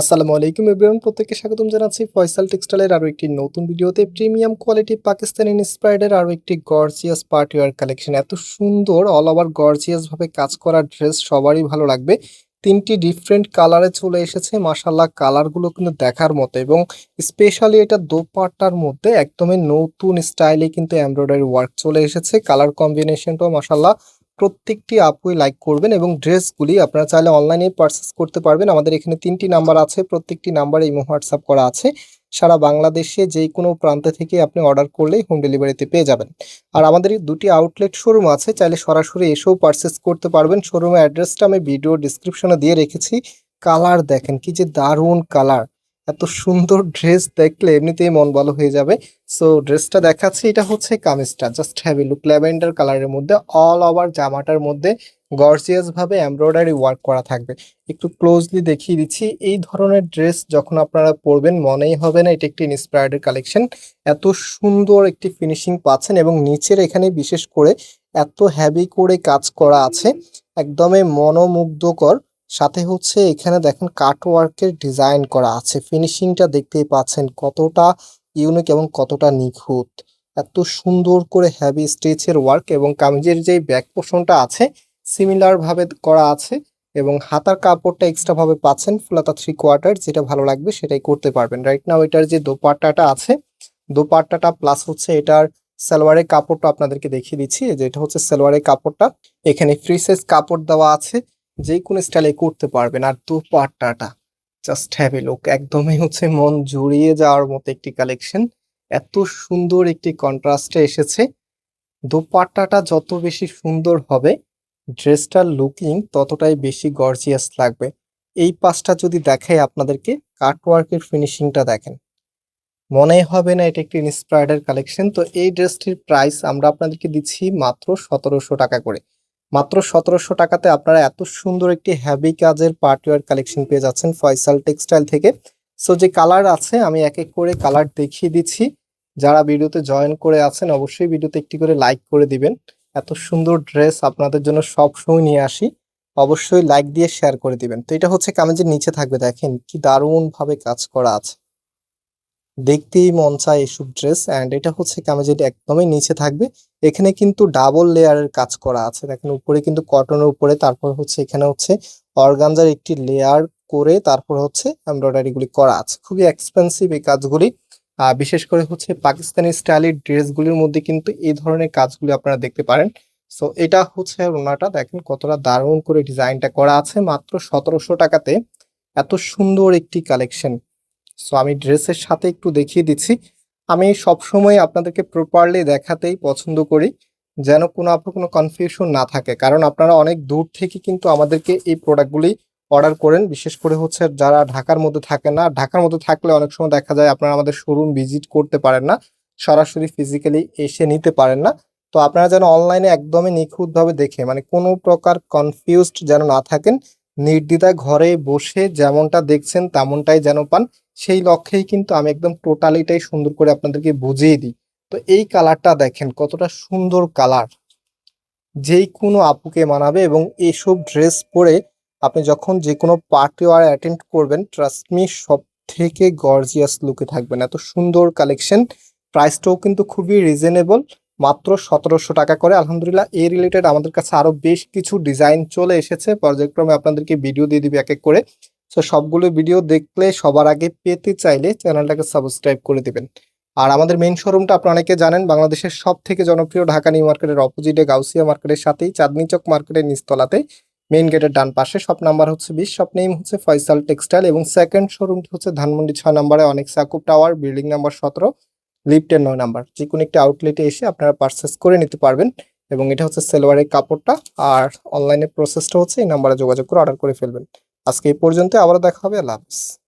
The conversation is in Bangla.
আসসালামু আলাইকুম এভরিওয়ান, প্রত্যেককে স্বাগতম জানাচ্ছি ফয়সাল টেক্সটাইলের আরও একটি নতুন ভিডিওতে। প্রিমিয়াম কোয়ালিটি পাকিস্তানি ইন্সপায়ার্ডের আরও একটি গর্জিয়াস পার্টি ওয়ার কালেকশন। এত সুন্দর, অল ওভার গর্জিয়াস ভাবে কাজ করা ড্রেস সবারই ভালো লাগবে। তিনটি ডিফারেন্ট কালারে চলে এসেছে মাসাল্লাহ কালারগুলো কিন্তু দেখার মতো এবং স্পেশালি এটা দোপাট্টার মধ্যে একদমই নতুন স্টাইলে কিন্তু এমব্রয়ডারি ওয়ার্ক চলে এসেছে। কালার কম্বিনেশনটাও মাসাল্লাহ প্রত্যেকটি আপুই লাইক করবেন এবং ড্রেসগুলি আপনারা চাইলে অনলাইনে পারচেস করতে পারবেন। আমাদের এখানে তিনটি নাম্বার আছে, প্রত্যেকটি নাম্বারে ইমো, হোয়াটসঅ্যাপ করা আছে। সারা বাংলাদেশে যে কোনো প্রান্ত থেকে আপনি অর্ডার করলেই হোম ডেলিভারিতে পেয়ে যাবেন। আর আমাদের দুটি আউটলেট শোরুম আছে, চাইলে সরাসরি এসেও পারচেস করতে পারবেন। শোরুমের অ্যাড্রেসটা আমি ভিডিও ডিসক্রিপশনে দিয়ে রেখেছি। কালার দেখেন, কি যে দারুণ কালার এত সুন্দর ড্রেস দেখলে এমনিতেই মন ভালো হয়ে যাবে। সো ড্রেসটা দেখাচ্ছি, এটা হচ্ছে কামিজটা। জাস্ট হ্যাভি লুক ল্যাভেন্ডার কালারের মধ্যে অল ওভার জামাটার মধ্যে গর্জিয়াস ভাবে এমব্রয়ডারি ওয়ার্ক করা থাকবে। একটু ক্লোজলি দেখিয়ে দিচ্ছি, এই ধরনের ড্রেস যখন আপনারা পরবেন, মনেই হবে না, এটা একটি ইন্সপায়ার্ডের কালেকশন এত সুন্দর একটি ফিনিশিং পাচ্ছেন এবং নিচের এখানে বিশেষ করে এত হ্যাভি করে কাজ করা আছে। একদমই মনোমুগ্ধকর। সাথে হচ্ছে এখানে দেখেন কাট ওয়ার্কের ডিজাইন করা আছে। ফিনিশিংটা দেখতেই পাচ্ছেন কতটা ইউনিক এবং কতটা নিখুঁত। এত সুন্দর করে হ্যাভি স্টেচের ওয়ার্ক এবং কামিজের যে ব্যাক পোর্শনটা আছে সিমিলার ভাবে করা আছে এবং হাতার কাপড়টা এক্সট্রা ভাবে পাচ্ছেন ফুলাতা থ্রি কোয়ার্টার যেটা ভালো লাগবে সেটাই করতে পারবেন। রাইট নাও এটার যে দোপাট্টাটা আছে, দোপাট্টাটা প্লাস হচ্ছে এটার সালোয়ারের কাপড়টা আপনাদেরকে দেখিয়ে দিচ্ছি। যে এটা হচ্ছে সালোয়ারের কাপড়টা। এখানে ফ্রি সাইজ কাপড় দেওয়া আছে। যে কোনো স্টাইলে করতে পারবেন। আর দোপাট্টাটা জাস্ট হ্যাভ লুক একদমই হচ্ছে মন জুড়িয়ে যাওয়ার মতো একটি কালেকশন এত সুন্দর একটি কন্ট্রাস্টে এসেছে। দোপাট্টাটা যত বেশি সুন্দর হবে ড্রেসটার লুকিং ততটাই বেশি গর্জিয়াস লাগবে। এই পাশটা যদি দেখাই আপনাদেরকে কাটওয়ার্কের ফিনিশিংটা দেখেন। মনে হবে না এটা একটি ইন্সপায়ার্ডের কালেকশন তো এই ড্রেসটির প্রাইস আমরা আপনাদেরকে দিচ্ছি মাত্র সতেরোশো টাকা করে। মাত্র সতেরোশো টাকাতে আপনারা এত সুন্দর একটি হ্যাভি কাজের পার্টিওয়ার কালেকশন পেয়ে যাচ্ছেন ফয়সাল টেক্সটাইল থেকে। সো যে কালার আছে, আমি এক এক করে কালার দেখিয়ে দিচ্ছি। যারা ভিডিওতে জয়েন করে আছেন, অবশ্যই ভিডিওতে একটি করে লাইক করে দিবেন। এত সুন্দর ড্রেস আপনাদের জন্য সব সময় নিয়ে আসি। অবশ্যই লাইক দিয়ে শেয়ার করে দিবেন। তো এটা হচ্ছে কামেজের নিচে থাকবে, দেখেন কি দারুণভাবে কাজ করা আছে। দেখতেই মন চায় এসব ড্রেস অ্যান্ড এটা হচ্ছে কামেজের একদমই নিচে থাকবে। এখানে কিন্তু ডাবল লেয়ারের কাজ করা আছে। দেখেন উপরে কিন্তু কটনের উপরে, তারপর হচ্ছে এখানে হচ্ছে অর্গানজার একটি লেয়ার করে তারপর হচ্ছে এমব্রয়ডারি গুলি করা আছে। খুবই এক্সপেন্সিভ এই কাজগুলি। বিশেষ করে হচ্ছে পাকিস্তানি স্টাইলের ড্রেসগুলির মধ্যে কিন্তু এই ধরনের কাজগুলি আপনারা দেখতে পারেন। সো এটা হচ্ছে ওনাটা। দেখেন কতটা দারুণ করে ডিজাইনটা করা আছে। মাত্র সতেরোশো টাকাতে। এত সুন্দর একটি কালেকশন সো আমি ড্রেসের সাথে একটু দেখিয়ে দিচ্ছি। আমি সবসময় আপনাদেরকে প্রপারলি দেখাতেই পছন্দ করি, যেন কোনো আপনার কোনো কনফিউশন না থাকে। কারণ আপনারা অনেক দূর থেকে কিন্তু আমাদেরকে এই প্রোডাক্টগুলি অর্ডার করেন। বিশেষ করে হচ্ছে যারা ঢাকার মধ্যে থাকে না। ঢাকার মধ্যে থাকলে অনেক সময় দেখা যায় আপনারা আমাদের শোরুম ভিজিট করতে পারেন না। সরাসরি ফিজিক্যালি এসে নিতে পারেন না। তো আপনারা যেন অনলাইনে একদমই নিখুঁতভাবে দেখে মানে কোনো প্রকার কনফিউজড যেন না থাকেন। নির্দ্বিধায় ঘরে বসে যেমনটা দেখছেন তেমনটাই যেন পান। সেই লক্ষ্যেই কিন্তু আমি একদম টোটালিটাই সুন্দর করে আপনাদেরকে বুঝিয়ে দিই। তো এই কালারটা দেখেন, কতটা সুন্দর কালার। যেই কোনো আপুকে মানাবে এবং এইসব ড্রেস পরে আপনি যখন যে কোনো পার্টি ওয়ার অ্যাটেন্ড করবেন ট্রাস্ট মি সব থেকে গর্জিয়াস লুকে থাকবেন। এত সুন্দর কালেকশন প্রাইসটাও কিন্তু খুবই রিজনেবল মাত্র সতেরোশো টাকা করে। আলহামদুলিল্লাহ এই রিলেটেড আমাদের কাছে আরও বেশ কিছু ডিজাইন চলে এসেছে। পর্যায়ক্রমে আপনাদেরকে ভিডিও দিয়ে দিবে এক এক করে। সো সবগুলো ভিডিও দেখলে সবার আগে পেতে চাইলে চ্যানেলটাকে সাবস্ক্রাইব করে দিবেন। আর আমাদের মেইন শোরুমটা আপনারা অনেকে জানেন, বাংলাদেশের সব থেকে জনপ্রিয় ঢাকা নিউ মার্কেটের অপোজিটে গাউসিয়া মার্কেটের সাথেই, চাঁদনি চক মার্কেটের নিচতলাতে মেইন গেটের ডান পাশে। শপ নাম্বার হচ্ছে বিশ শপ নেম হচ্ছে ফয়সাল টেক্সটাইল এবং সেকেন্ড শোরুমটি হচ্ছে ধানমন্ডি ছয় নম্বরে, অনেক সাকুব টাওয়ার বিল্ডিং নাম্বার সতেরো। লিফটের নয় নাম্বার। যে কোনো একটি আউটলেটে এসে আপনারা পারচেস করে নিতে পারবেন এবং এটা হচ্ছে সেলোয়ারের কাপড়টা আর অনলাইনে প্রসেসটা হচ্ছে এই নাম্বারে যোগাযোগ করে অর্ডার করে ফেলবেন। আজকে এই পর্যন্ত আবারও দেখা হবে, আল্লাহ হাফিজ।